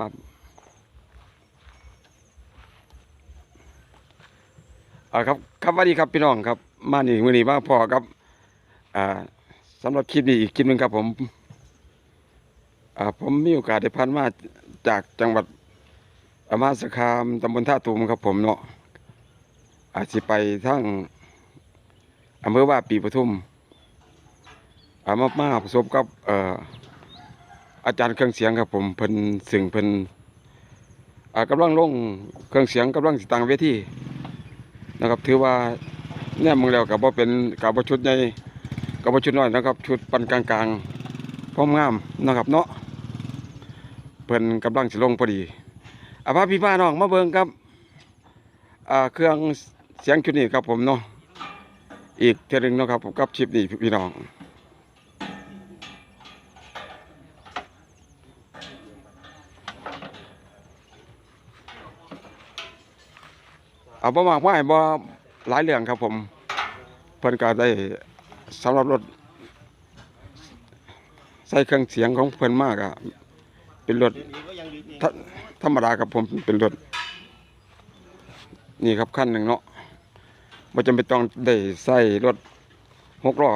ปั๊มเาครับครับวันนี้ครับพี่น้องครับ มานี่มือนี้มาพอครับ อ่าสำหรับคลิปนี้อีกคลิปหนึ่งครับผม อ่าผมมีโอกาสได้พันมาจากจังหวัดอามาสคามตำบลท่าตูมครับผมเนาะอาจจะไปทั้งอำเภอว่าปีปทุมอามามาประสบกับเอ่อ อาจารย์เครื่องเสียงครับผมเพิ่นซึ่งเพิ่นอ่ากำลังลงเครื่องเสียงกำลังสิตังเวทีนะครับ ถือว่าเนี่ยมึงแล้วกับว่าเป็นกับว่าชุดใหญ่กับว่าชุดน้อยนะครับ ชุดปันกลางกลางๆพร้อมงามนะครับเนาะเพิ่นกำลังสิลงพอดีอาพาพี่ป้าน้องมาเบิ่งครับเครื่องเสียงชุดนี้ครับผมเนาะอีกเท่านึงนะครับกับชิปนี้พี่น้อง เอาบ่มากไม่บ่หลายเรื่องครับผม เพิ่นก็ได้สำหรับรถใส่เครื่องเสียงของเพิ่นมากอะเป็นรถธรธรรมดาครับผมเป็นรถนี่ครับขั้นหนึ่งเนาะว่าจะไม่ต้องได้ใส่รถหกล้อ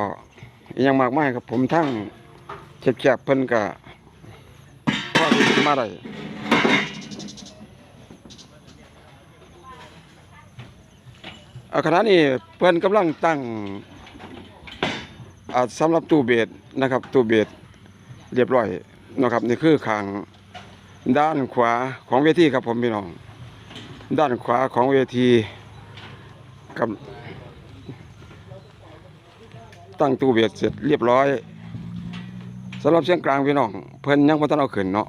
อหยังมากมายครับผมทั้งแคบๆเพิ่นก็พอที่มาได้อา ขณะนี้เพิ่อนกำลังตั้งอ่าสำหรับตู้เบสนะครับตู้เบสเรียบร้อยนะครับนี่คือขางด้านขวาของเวทีครับผมพี่น้อง ด้านขวาของเวทีกับตั้งตู้เบียดเสร็จเรียบร้อยสำหรับเสียงกลางพี่น้อง เพิ่นยังบ่ทันาขึ้นเนาะ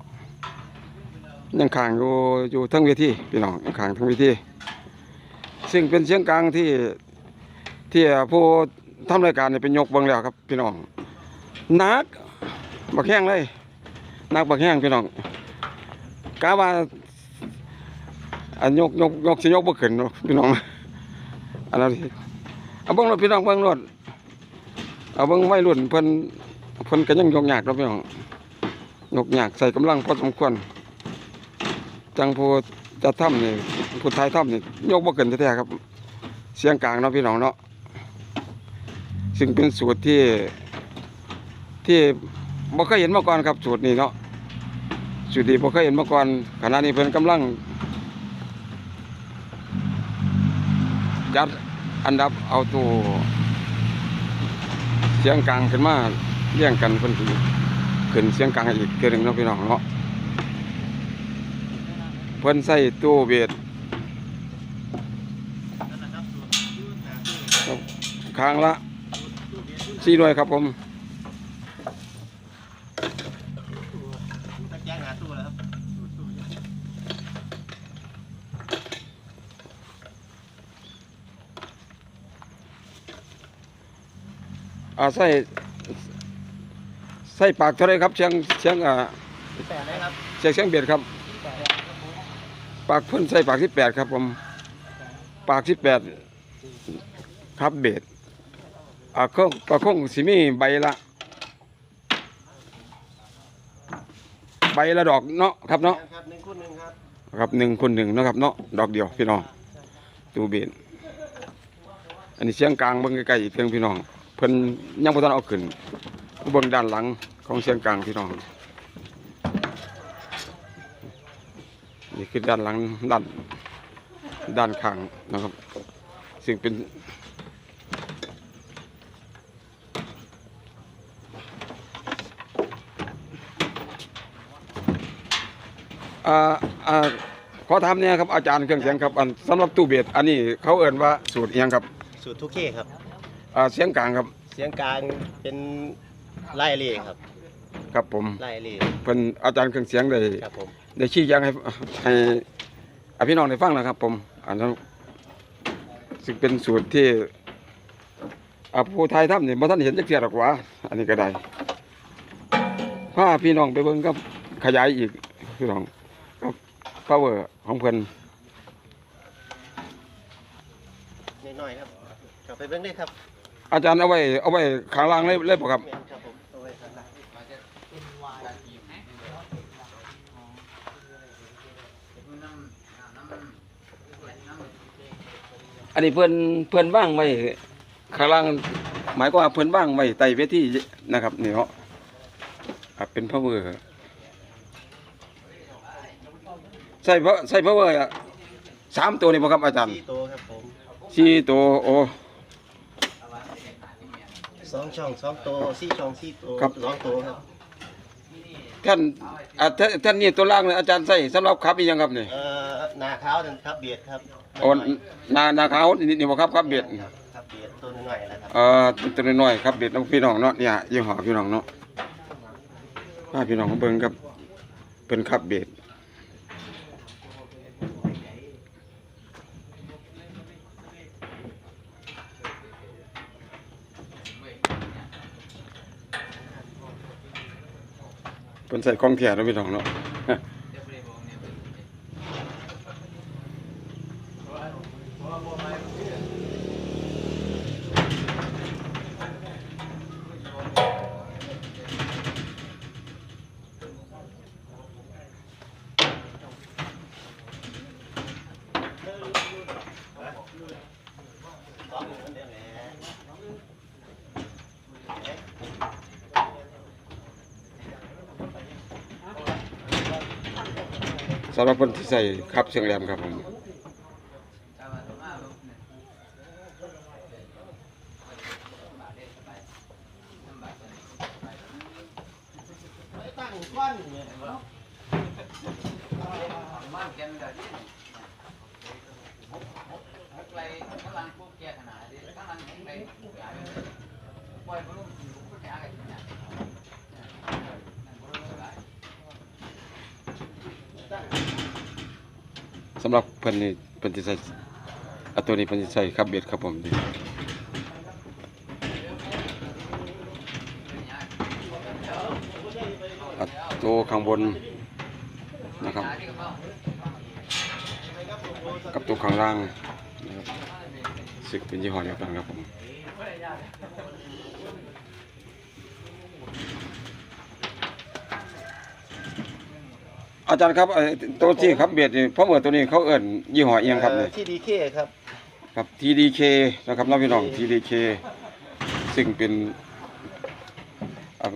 ยังค้างอยู่อยู่ทั้งเวทีพี่น้องยังค้างทั้งเวที ซึ่งเป็นเสียงกลางที่ที่ผู้ทำรายการเนี่ยเป็นยกเบิ่งแล้วครับ พี่น้องนักบักแห้งเลยนักบักแห้งพี่น้องกาว่าอันยกยกยกสิยกบ่ขึ้นพี่น้องอันนั้นเอาเบิ่งรถพี่น้องเบิ่งรถเอาเบิ่งวัยรุ่นเพิ่นเพิ่นก็ยังยกยากเนาะพี่น้องยกยากใส่กำลังพอสมควรจังผู้ จะทำนี่ผู้ท้ายทำนี่ยกบ่ขึ้นแท้ๆครับ เสียงกลางเนาะพี่น้องเนาะซึ่งเป็นสูตรที่ ที่บ่เคยเห็นมาก่อนครับสูตรนี้เนาะสุดีบ่เคยเห็นมาก่อนขณะนี้เพิ่นกำลังจัดอันดับเอาตัวเสียงกลางขึ้นมาเรียงกันเพิ่นขึ้นเสียงกลางให้อีกเทื่อหนึงเนาะพี่น้องเนาะ พิ่นใส่ตู้เบสครับข้างละสี่หน่วยครับผมแจ้งหาตู้แล้วครับอ่าใส่ใส่ปากเท่าไรครับเสียงเสียงอ่าแปดนะครับเสียงเสียงเบียดครับแปด ปากเพิ่นใส่ปากที่แปดครับผม ปากที่แปดครับเบ็ดอ่าคงก็คงสิมีใบละ ใบละดอกเนาะครับเนาะครับหนึ่งคูณหนึ่งครับครับหนึ่งคนหนึ่งนะครับเนาะดอกเดียวพี่น้องตูเบ็ดอันนี้เสียงกลางเบิ่งใกล้ๆอีกเพียงพี่น้อง เพิ่นยังบ่ทันเอาขึ้นเบิ่งด้านหลังของเสียงกลางพี่น้อง นี่คือด้านหลังด้านด้านข้างนะครับ ซึ่งเป็นอ่าอ่าขอถามเนี่ยครับอาจารย์เครื่องเสียงครับอันสำหรับตู้เบียดอันนี้เขาเอ่นว่าสูตรอิหยังครับสูตรทุกเคครับอ่าเสียงกลางครับ เสียงกลางเป็นไล่เล่ครับ ครับผมไล่เล่เพิ่นอาจารย์เครื่องเสียงได้ครับผมได้ชี้แจงให้ให้อ่าพี่น้องได้ฟังนะครับ ผมอันนั้นซึ่งเป็นสูตรที่อ่าผู้ไทยทำนี่บ่ทันเห็นจักเทียหรอกหว่าอันนี้ก็ได้พาพี่น้องไปเบิ่งกับขยายอีกพี่น้องกับ power ของเพิ่นนิดหน่อยครับกลับไปเบิ่งได้ครับอาจารย์เอาไว้เอาไว้ข้างล่างเลยเลยบ่ครับ แม่นครับผมเอาไว้ครับ ออันนี้เพิ่นเพิ่นว่างไว้ข้างล่างหมายความว่าเพิ่นว่างไว้ใต้เวทีนะครับนี่เนาะครับเป็นพาวเวอร์ใส่เพราะใส่พาวเวอร์อะสามตัวนี่บ่ครับอาจารย์สี่ตัวครับผมสี่ตัวโอ้สองช่องสองตัวสี่ช่องสี่ตัวครับสองตัวครับ ท่านอ่าท่านท่านนี่ตัวล่างเนี่ยอาจารย์ใส่สำหรับขับอีหยังครับนี่เอ่อหนาขาวนั่นครับเบียดครับโอ้นานาขาวนี่นี่บ่ครับครับเบ็ดครับครับเบียดตัวหน่อยนะครับเอ่อตัวน้อยๆครับเบ็ดน้องพี่น้องเนาะเนี่ยยี่ห้อพี่น้องเนาะพาพี่น้องมาเบิ่งครับเป็นขับเบ็ด เป็นใส่ของแท้เนาะพี่น้องเนาะ สำหรับคนที่ใส่ขับเสียงแหลมครับผมตั้งก้อนเนี่ สำหรับเพิ่นนี่เพิ่นสิใส่อาตัวนี้เพิ่นสิใส่ขับเบ็ดครับผมนี่อัตัวข้างบนนะครับกับตัวข้างล่างนะครับสึกเป็นยี่ห้อเดียวกันครับผม อาจารย์ครับไอ้ตัวที่ขับเบ็ดนี่เพราะเมื่อตัวนี้เขาเอิ่นยี่ห้อเอียงครับเนี่ยที่ดีเคครับครับ TDK นะครับน้องพี่น้อง TDK ซึ่งเป็นอ่า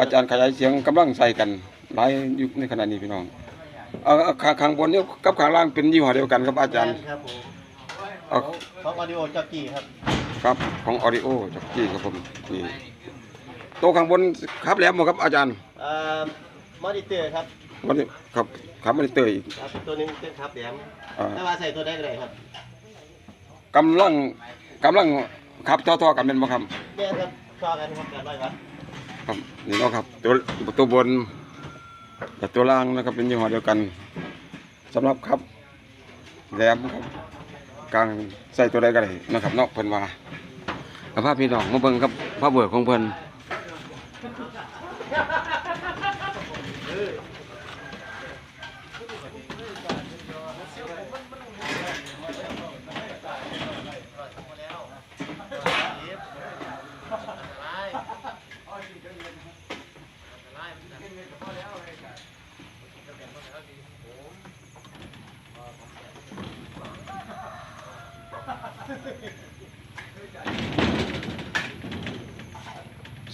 อาจารย์ขยายเสียงกำลังใส่กันหลายยุคในขณะนี้พี่น้องเอาเอาข้างข้างบนนี่กับข้างล่างเป็นยี่ห้อเดียวกันครับอาจารย์ครับผมเอาของออดิโอจ็อกกี้ครับครับของ Audio จากที่ครับผมนี่ตัวข้างบนครับแหลมบ่ครับอาจารย์ เอ่อ มอนิเตอร์ครับวันนี้ครับครับมอนิเตอร์อีก ครับตัวหนึงเป็นครับแหลมอ่า ถ้าว่าใส่ตัวได้ก็ได้ครับกำลังกำลังขับท่อๆกันเป็นบ่ครับแม่นครับชอกันครับการไว้ครับครับนี่เนาะครับตัวตัวบนกับตัวล่างนะครับเป็นยี่ห้อเดียวกันสำหรับครับแหลมครับกลางใส่ตัวใดก็ได้นะครับเนาะเพิ่นว่าเอาภาพพี่น้องมาเบิ่งครับภาพเบิกของเพิ่น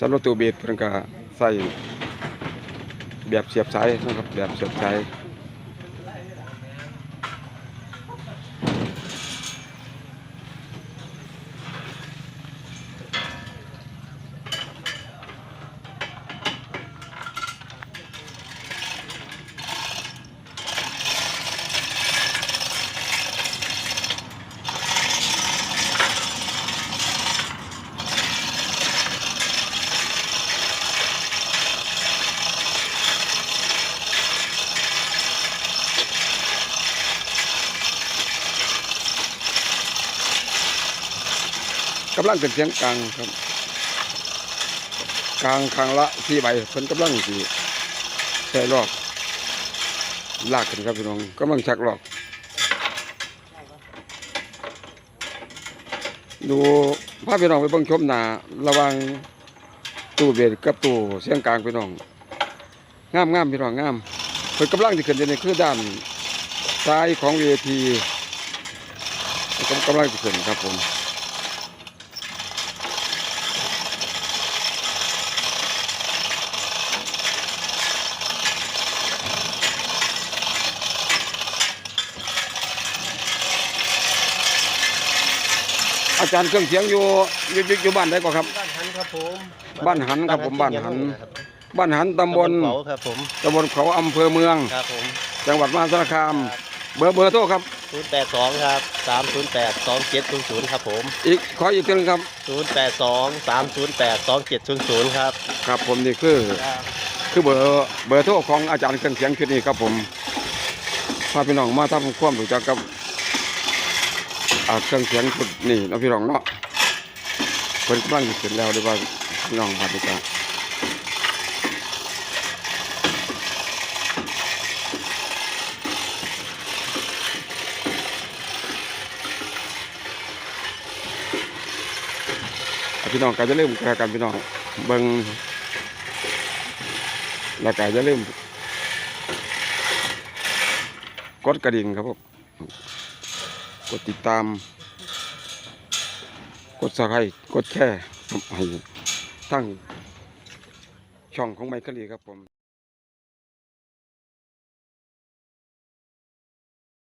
สำหรับตัวเบสเพิ่นก็ใส่แบบเสียบสายนะครับแบบเสียบสายำลังเป็นเสียงกลางครับกลางครั้งละสี่ใบเพิ่นกำลังสิใส่รอบลากกันครับพี่น้องกำลังชักรอบดูพาพพี่น้องไปเบิ่งชมหนาระว่างตู้เบสกับตู้เสียงกลางพี่น้องงามงามพี่น้องงามเพิ่นกำลังสิขึ้นอยู่ในคือด้านซ้ายของเวทีกำลังจะขึ้นครับผม อาจารย์เครื่องเสียงอยู่อยู่อยู่อยู่บ้านไหนก็ครับ บ้านหันครับผมบ้านหันครับผมบ้านหันครับบ้านหันตำบลตำเขาครับผมตำบลเขาอำเภอเมือง ครับผมจังหวัดมหาสารคาม เบอร์เบอร์โทรครับ ศูนย์แปดสองครับสามศูนย์แปดสองเจ็ดศูนย์ศูนย์ครับผมอีกขออีกทีหนึงครับศูนย์แปดสองสามศูนย์แปดสองเจ็ดศูนย์ศูนย์ครับ ครับผมนี่คือครับคือเบอร์เบอร์โทรของอาจารย์เครื่องเสียงชุดนี้ครับผมพาพี่น้องมาทำความรู้จักกับอ่า เครื่องเสียงชุดนี้เนาพี่น้องเนาะเพิ่นกำลังจะขึ้นแล้วดี๋ยว่าพี่น้องมาดูกันอะพี่น้องก็จะเริ่าลืมกันพี่น้องเบิ่งแล้วก็จะเริ่มกดกระดิ่งครับผม กดติดตาม กดสักให้กดแชร์ให้ทั้งช่องของไมค์คลีครับผม